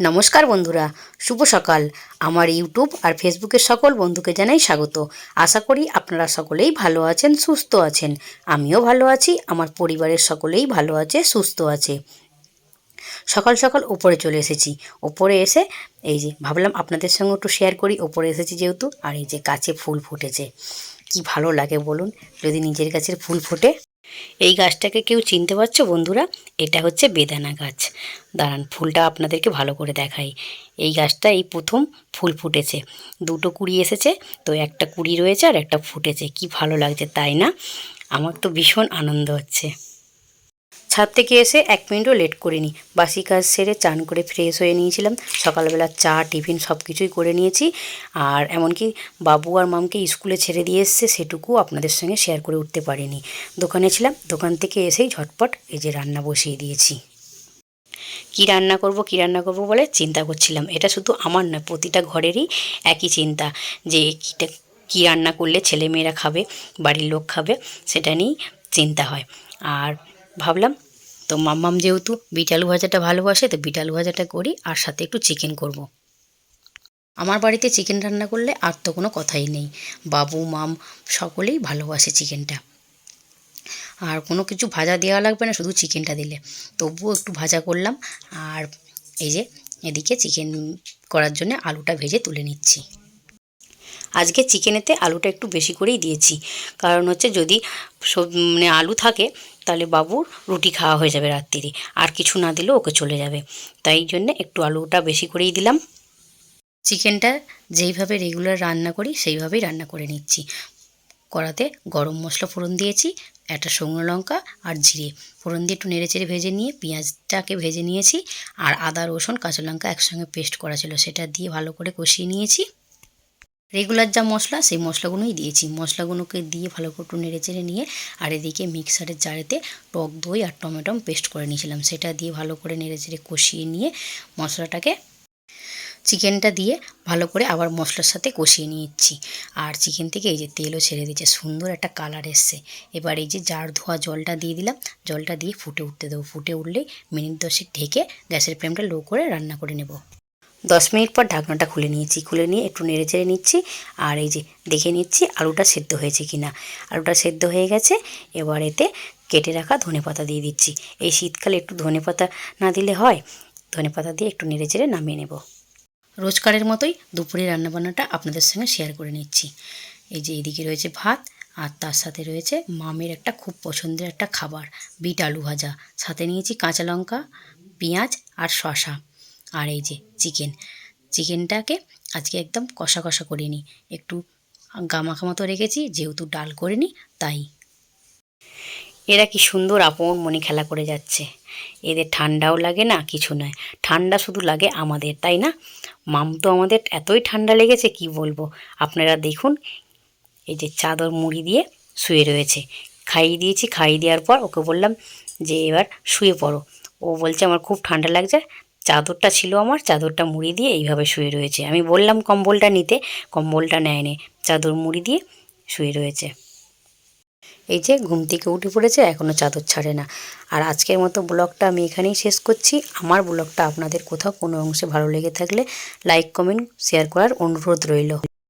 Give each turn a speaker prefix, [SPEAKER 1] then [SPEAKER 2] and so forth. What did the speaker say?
[SPEAKER 1] নমস্কার বন্ধুরা, শুভ সকাল। আমার ইউটিউব আর ফেসবুকের সকল বন্ধুকে জানাই স্বাগত। আশা করি আপনারা সকলেই ভালো আছেন, সুস্থ আছেন। আমিও ভালো আছি, আমার পরিবারের সকলেই ভালো আছে, সুস্থ আছে। সকাল সকাল ওপরে চলে এসেছি। ওপরে এসে এই যে ভাবলাম আপনাদের সঙ্গে একটু শেয়ার করি, ওপরে এসেছি যেহেতু, আর এই যে গাছে ফুল ফুটেছে। কি ভালো লাগে বলুন, যদি নিজের গাছের ফুল ফোটে। এই গাছটাকে কেউ চিনতে পারছ বন্ধুরা? এটা হচ্ছে বেদানা গাছ। দাঁড়ান, ফুলটা আপনাদেরকে ভালো করে দেখাই। এই গাছটা এই প্রথম ফুল ফুটেছে। দুটো কুড়ি এসেছে, তো একটা কুড়ি রয়েছে আর একটা ফুটেছে। কি ভালো লাগছে, তাই না? আমার তো ভীষণ আনন্দ হচ্ছে। ছাদ থেকে এসে এক মিনিটও লেট করিনি। বাসি কাজ সেরে চান করে ফ্রেশ হয়ে নিয়েছিলাম। সকালবেলা চা, টিফিন সব কিছুই করে নিয়েছি। আর এমনকি বাবু আর মামকে স্কুলে ছেড়ে দিয়ে এসছে সেটুকু আপনাদের সঙ্গে শেয়ার করে উঠতে পারিনি। দোকানে ছিলাম, দোকান থেকে এসেই ঝটপট এই যে রান্না বসিয়ে দিয়েছি। কি রান্না করব, কি রান্না করব বলে চিন্তা করছিলাম। এটা শুধু আমার নয়, প্রতিটা ঘরেরই একই চিন্তা যে কীটা, কী রান্না করলে ছেলেমেয়েরা খাবে, বাড়ির লোক খাবে, সেটা নিয়েই চিন্তা হয়। আর ভাবলাম, তো মাম্মাম যেহেতু বিট আলু ভাজাটা ভালোবাসে, তো বিট আলু ভাজাটা করি আর সাথে একটু চিকেন করব। আমার বাড়িতে চিকেন রান্না করলে আর তো কোনো কথাই নেই। বাবু, মাম সকলেই ভালোবাসে চিকেনটা আর কোনো কিছু ভাজা দেওয়া লাগবে না, শুধু চিকেনটা দিলে। তবুও একটু ভাজা করলাম আর এই যে এদিকে চিকেন করার জন্য আলুটা ভেজে তুলে নিচ্ছি। আজকে চিকেনেতে আলুটা একটু বেশি করেই দিয়েছি। কারণ হচ্ছে যদি সব মানে আলু থাকে, তাহলে বাবুর রুটি খাওয়া হয়ে যাবে রাত্রিরে আর কিছু না দিলেও ওকে চলে যাবে। তাই জন্যে একটু আলুটা বেশি করেই দিলাম। চিকেনটা যেইভাবে রেগুলার রান্না করি, সেইভাবেই রান্না করে নিচ্ছি। কড়াতে গরম মশলা ফোড়ন দিয়েছি, একটা শুকনো লঙ্কা আর জিরে। ফোড়ন দিয়ে একটু নেড়ে চেড়ে ভেজে নিয়ে পেঁয়াজটাকে ভেজে নিয়েছি, আর আদা, রসুন, কাঁচা লঙ্কা একসঙ্গে পেস্ট করা ছিল। সেটা দিয়ে ভালো করে কষিয়ে নিয়েছি। রেগুলার যা মশলা, সেই মশলাগুলোই দিয়েছি। মশলাগুলোকে দিয়ে ভালো করে একটু নেড়ে চেড়ে নিয়ে আর এদিকে মিক্সারের জারেতে টক দই আর টমেটো পেস্ট করে নিয়েছিলাম। সেটা দিয়ে ভালো করে নেড়ে চেড়ে কষিয়ে নিয়ে মশলাটাকে চিকেনটা দিয়ে ভালো করে আবার মশলার সাথে কষিয়ে নিচ্ছি। আর চিকেন থেকে এই যে তেলও ছেড়ে দিচ্ছে সুন্দর একটা কালার এসছে। এবার এই যে জার ধোয়া জলটা দিয়ে দিলাম, জলটা দিয়ে ফুটে উঠতে দেবো। ফুটে উঠলেই মিনিট দশেক ঢেকে গ্যাসের ফ্লেমটা লো করে রান্না করে নেব। দশ মিনিট পর ঢাকনাটা খুলে নিয়েছি। খুলে নিয়ে একটু নেড়ে চেড়ে নিচ্ছি আর এই যে দেখে নিচ্ছি আলুটা সেদ্ধ হয়েছে কি না আলুটা সেদ্ধ হয়ে গেছে, এবার এতে কেটে রাখা ধনে পাতা দিয়ে দিচ্ছি। এই শীতকালে একটু ধনে পাতা না দিলে হয়, ধনে পাতা দিয়ে একটু নেড়ে চেড়ে নামিয়ে নেব। রোজকারের মতোই দুপুরে রান্নাবান্নাটা আপনাদের সঙ্গে শেয়ার করে নিচ্ছি। এই যে এদিকে রয়েছে ভাত আর তার সাথে রয়েছে মামের একটা খুব পছন্দের একটা খাবার, বিট আলু ভাজা। সাথে নিয়েছি কাঁচা লঙ্কা, পেঁয়াজ আর শশা আর এই যে চিকেন। চিকেনটাকে আজকে একদম কষা কষা করে নিই। একটু গামাখা মতো রেখেছি, যেহেতু ডাল করে নিই, তাই। এরা কি সুন্দর আপন মনে খেলা করে যাচ্ছে। এদের ঠান্ডাও লাগে না, কিছু নয়। ঠান্ডা শুধু লাগে আমাদের, তাই না? মাম তো আমাদের এতই ঠান্ডা লেগেছে, কি বলব? আপনারা দেখুন, এই যে চাদর মুড়ি দিয়ে শুয়ে রয়েছে। খাইয়ে দিয়েছি, খাইয়ে দেওয়ার পর ওকে বললাম যে, এবার শুয়ে পড়ো। ও বলছে, আমার খুব ঠান্ডা লাগছে চাদরটা ছিল আমার, চাদরটা মুড়ি দিয়ে এইভাবে শুয়ে রয়েছে। আমি বললাম, কম্বলটা নিতে। কম্বলটা নেয়নি, চাদর মুড়ি দিয়ে শুয়ে রয়েছে। এই যে ঘুম থেকে উঠে পড়েছে এখনও চাদর ছাড়ে না। আর আজকের মতো ব্লগটা আমি এখানেই শেষ করছি। আমার ব্লগটা আপনাদের কোথাও কোনো অংশে ভালো লেগে থাকলে লাইক, কমেন্ট, শেয়ার করার অনুরোধ রইল।